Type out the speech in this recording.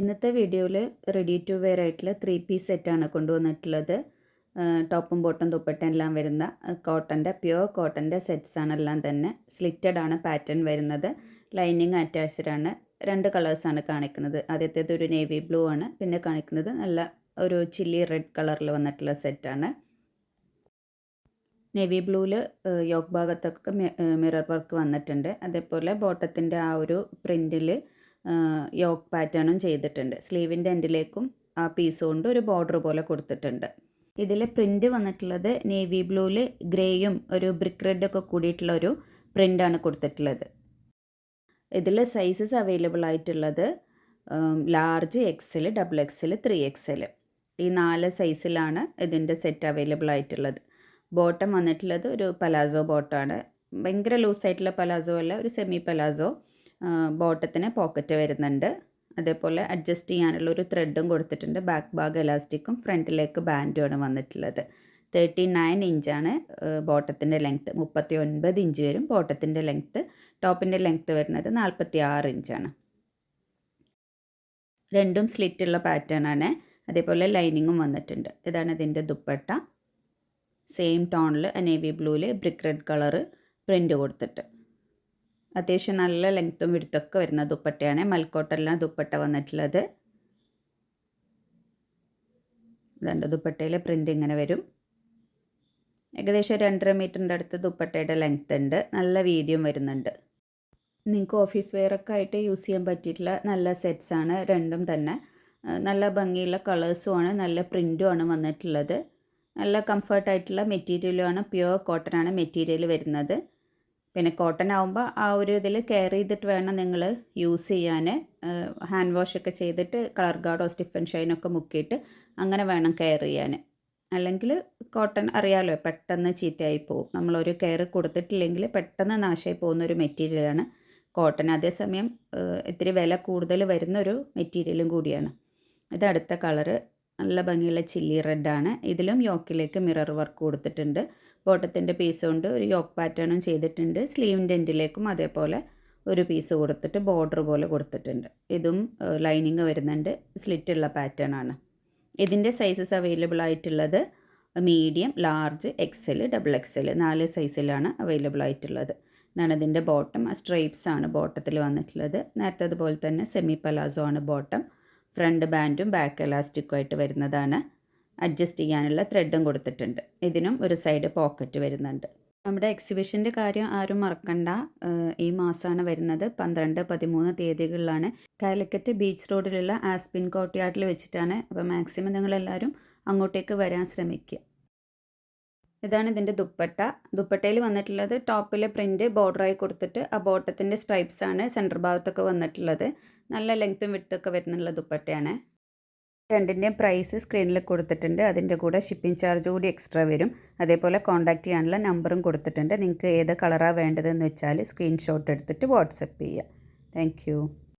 ഇന്നത്തെ വീഡിയോയിൽ ready to wear ആയിട്ടുള്ള ത്രീ പീസ് സെറ്റാണ് കൊണ്ടുവന്നിട്ടുള്ളത്. ടോപ്പും ബോട്ടും ദുപ്പട്ട എല്ലാം വരുന്ന കോട്ടന്റെ പ്യുവർ കോട്ടന്റെ സെറ്റ്സ് ആണ് എല്ലാം തന്നെ. സ്ലിറ്റഡ് ആണ് പാറ്റേൺ വരുന്നത്. ലൈനിങ് അറ്റാച്ച്ഡ് ആണ്. രണ്ട് കളേഴ്സാണ് കാണിക്കുന്നത്. ആദ്യത്തേത് ഒരു നേവി ബ്ലൂ ആണ്. പിന്നെ കാണിക്കുന്നത് നല്ല ഒരു ചില്ലി റെഡ് കളറിൽ വന്നിട്ടുള്ള സെറ്റാണ് നേവി ബ്ലൂവിൽ യോഗ് ഭാഗത്തൊക്കെ മിറർ വർക്ക് വന്നിട്ടുണ്ട്. അതേപോലെ ബോട്ടത്തിന്റെ ആ ഒരു പ്രിന്റിൽ യോക്ക് പാറ്റേണും ചെയ്തിട്ടുണ്ട്. സ്ലീവിന്റെ എൻഡിലേക്കും ആ പീസ് കൊണ്ട് ഒരു ബോർഡർ പോലെ കൊടുത്തിട്ടുണ്ട്. ഇതിൽ പ്രിന്റ് വന്നിട്ടുള്ളത് നേവി ബ്ലൂവിൽ ഗ്രേയും ഒരു ബ്രിക്ക് റെഡൊക്കെ കൂടിയിട്ടുള്ള ഒരു പ്രിന്റാണ് കൊടുത്തിട്ടുള്ളത്. ഇതിൽ സൈസസ് അവൈലബിൾ ആയിട്ടുള്ളത് large XL double XL three XL ഈ നാല് സൈസിലാണ് ഇതിന്റെ സെറ്റ് അവൈലബിൾ ആയിട്ടുള്ളത്. ബോട്ടം വന്നിട്ടുള്ളത് ഒരു പലാസോ ബോട്ടമാണ് ഭയങ്കര ലൂസായിട്ടുള്ള പലാസോ അല്ല ഒരു സെമി പലാസോ. ബോട്ടത്തിന് പോക്കറ്റ് വരുന്നുണ്ട്. അതേപോലെ അഡ്ജസ്റ്റ് ചെയ്യാനുള്ള ഒരു ത്രെഡും കൊടുത്തിട്ടുണ്ട്. ബാക്ക് ഭാഗ് എലാസ്റ്റിക്കും ഫ്രണ്ടിലേക്ക് ബാൻഡുമാണ് വന്നിട്ടുള്ളത്. തേർട്ടി നയൻ ഇഞ്ചാണ് ബോട്ടത്തിന്റെ ലെങ്ത്ത് മുപ്പത്തി ഒൻപത് ഇഞ്ച് വരും ബോട്ടത്തിന്റെ ലെങ്ത്ത് ടോപ്പിന്റെ ലെങ്ത്ത് വരുന്നത് നാൽപ്പത്തി ആറ് ഇഞ്ചാണ് രണ്ടും സ്ലിറ്റുള്ള പാറ്റേൺ ആണ്. അതേപോലെ ലൈനിങ്ങും വന്നിട്ടുണ്ട്. ഇതാണ് ഇതിന്റെ ദുപ്പട്ട. സെയിം ടോണിൽ നേവി ബ്ലൂവിൽ ബ്രിക്ക് റെഡ് കളറ് പ്രിന്റ് കൊടുത്തിട്ട്. അത്യാവശ്യം നല്ല ലെങ്ത്തും വിടുത്തൊക്കെ വരുന്ന ദുപ്പട്ടയാണ്. മൽക്കോട്ടെല്ലാം ദുപ്പട്ട വന്നിട്ടുള്ളത്. ഇതുണ്ട് ദുപ്പട്ടയിലെ പ്രിന്റ് ഇങ്ങനെ വരും. ഏകദേശം രണ്ടര മീറ്ററിന്റെ അടുത്ത് ദുപ്പട്ടയുടെ ലെങ്ത് ഉണ്ട്. നല്ല വീതിയും വരുന്നുണ്ട്. നിങ്ങൾക്ക് ഓഫീസ് വെയറൊക്കെ ആയിട്ട് യൂസ് ചെയ്യാൻ പറ്റിയിട്ടുള്ള നല്ല സെറ്റ്സ് ആണ്. രണ്ടും തന്നെ. നല്ല ഭംഗിയുള്ള കളേഴ്സും ആണ്. നല്ല പ്രിന്റുമാണ് വന്നിട്ടുള്ളത്. നല്ല കംഫർട്ടായിട്ടുള്ള മെറ്റീരിയലുമാണ് പ്യുവർ കോട്ടൺ ആണ്. മെറ്റീരിയൽ വരുന്നത്. പിന്നെ കോട്ടൺ ആവുമ്പോൾ ആ ഒരു ഇതിൽ കെയർ ചെയ്തിട്ട് വേണം നിങ്ങൾ യൂസ് ചെയ്യാൻ ഹാൻഡ് വാഷ് ഒക്കെ ചെയ്തിട്ട് കളർ ഗാർഡോ സ്റ്റിഫൻ ഷൈനൊക്കെ മുക്കിയിട്ട് അങ്ങനെ വേണം കെയർ ചെയ്യാൻ അല്ലെങ്കിൽ കോട്ടൺ അറിയാലോ പെട്ടെന്ന് ചീത്തയായി പോകും നമ്മളൊരു കെയർ കൊടുത്തിട്ടില്ലെങ്കിൽ പെട്ടെന്ന് നാശമായി പോകുന്ന ഒരു മെറ്റീരിയലാണ് കോട്ടൺ അതേസമയം ഇത്തിരി വില കൂടുതൽ വരുന്ന ഒരു മെറ്റീരിയലും കൂടിയാണ്. ഇത് അടുത്ത കളറ് നല്ല ഭംഗിയുള്ള ചില്ലി റെഡാണ് ഇതിലും യോക്കിലേക്ക് മിറർ വർക്ക് കൊടുത്തിട്ടുണ്ട്. ബോട്ടത്തിന്റെ പീസ് കൊണ്ട് ഒരു യോക്ക് പാറ്റേണും ചെയ്തിട്ടുണ്ട്. സ്ലീവിന്റെ എൻഡിലേക്കും അതേപോലെ ഒരു പീസ് കൊടുത്തിട്ട് ബോർഡർ പോലെ കൊടുത്തിട്ടുണ്ട്. ഇതും ലൈനിങ് വരുന്നുണ്ട്. സ്ലിറ്റുള്ള പാറ്റേൺ ആണ്. ഇതിന്റെ സൈസസ് അവൈലബിൾ ആയിട്ടുള്ളത് medium large XL double XL നാല് സൈസിലാണ് അവൈലബിൾ ആയിട്ടുള്ളത്. എന്നാണ് ഇതിന്റെ ബോട്ടം സ്ട്രൈപ്സ് ആണ് ബോട്ടത്തിൽ വന്നിട്ടുള്ളത്. നേരത്തെ അതുപോലെ തന്നെ സെമി പലാസോ ആണ് ബോട്ടം ഫ്രണ്ട് ബാൻഡും ബാക്ക് എലാസ്റ്റിക്കും ആയിട്ട് വരുന്നതാണ്. അഡ്ജസ്റ്റ് ചെയ്യാനുള്ള ത്രെഡും കൊടുത്തിട്ടുണ്ട്. ഇതിനും ഒരു സൈഡ് പോക്കറ്റ് വരുന്നുണ്ട്. നമ്മുടെ എക്സിബിഷന്റെ കാര്യം ആരും മറക്കണ്ട. ഈ മാസമാണ് വരുന്നത്. പന്ത്രണ്ട് പതിമൂന്ന് തീയതികളിലാണ്. കാലിക്കറ്റ് ബീച്ച് റോഡിലുള്ള ആസ്പിൻ കോർട്ട്യാർഡിൽ വെച്ചിട്ടാണ്. അപ്പോൾ മാക്സിമം നിങ്ങളെല്ലാവരും അങ്ങോട്ടേക്ക് വരാൻ ശ്രമിക്കുക. ഇതാണ് ഇതിന്റെ ദുപ്പട്ട. ദുപ്പട്ടയിൽ വന്നിട്ടുള്ളത് ടോപ്പിലെ പ്രിന്റ് ബോർഡറായി കൊടുത്തിട്ട് ആ ബോട്ടത്തിന്റെ സ്ട്രൈപ്സ് ആണ് സെന്റർ ഭാഗത്തൊക്കെ വന്നിട്ടുള്ളത്. നല്ല ലെങ്ത്തും വിട്ടൊക്കെ വരുന്നുള്ള ദുപ്പട്ടയാണ്. രണ്ടിന്റെയും പ്രൈസ് സ്ക്രീനിൽ കൊടുത്തിട്ടുണ്ട്. അതിന്റെ കൂടെ ഷിപ്പിംഗ് ചാർജ് കൂടി എക്സ്ട്രാ വരും. അതേപോലെ കോൺടാക്റ്റ് ചെയ്യാനുള്ള നമ്പറും കൊടുത്തിട്ടുണ്ട്. നിങ്ങൾക്ക് ഏത് കളറാണ് വേണ്ടതെന്ന് വെച്ചാൽ സ്ക്രീൻഷോട്ട് എടുത്തിട്ട് വാട്സപ്പ് ചെയ്യുക താങ്ക്